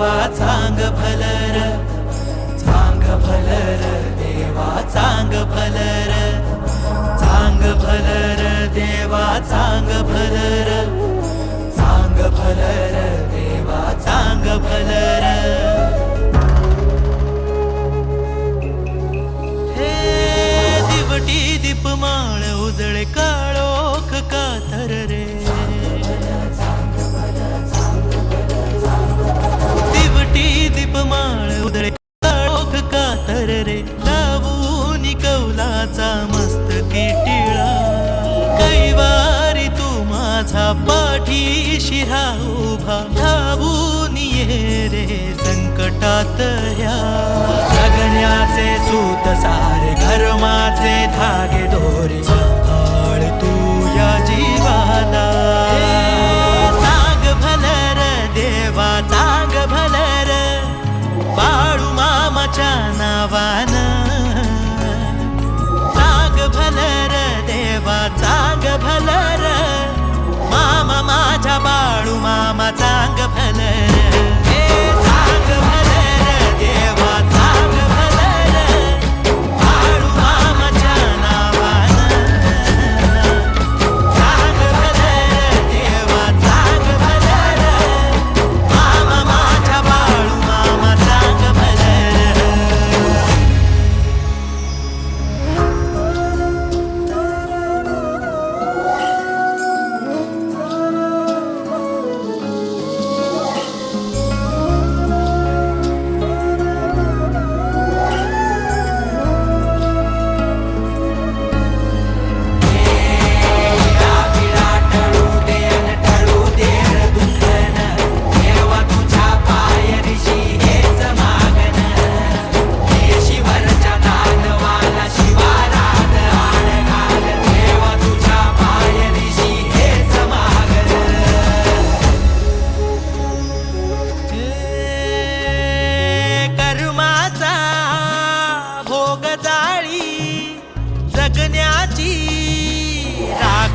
देवा चांग भलर चांग भलर देवा चांग भलर चांग भलर देवा चांग भलर चांग भलर देवा चांग भलर हे दिवटी दीपमाळ उजळे का hatta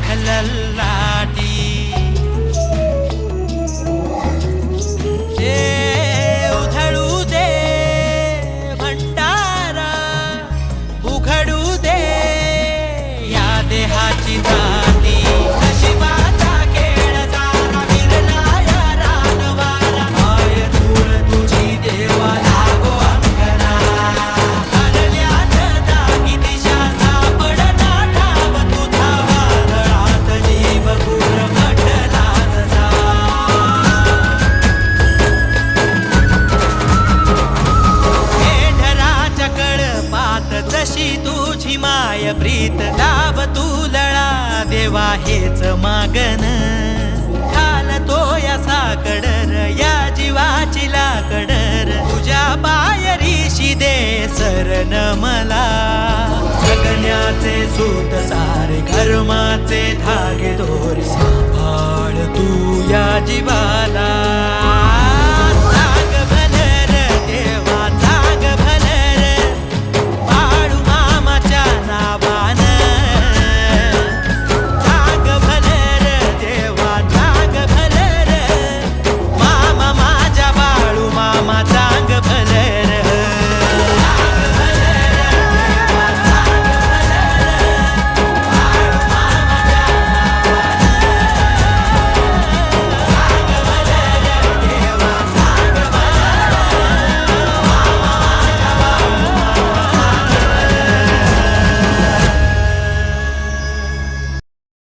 राख लल्लाटी ए उधळू दे भंडारा उघडू दे या देहाची जाती कशी तुझी माय प्रीत लाभ तू लळा देवा हेच मागन. घालतो या साकडर या जीवाची लाकडर तुझ्या पायरीशी दे सरण मला. जगण्याचे सूत सारे कर्माचे धागे दोरी सांभाळ तू या जीवा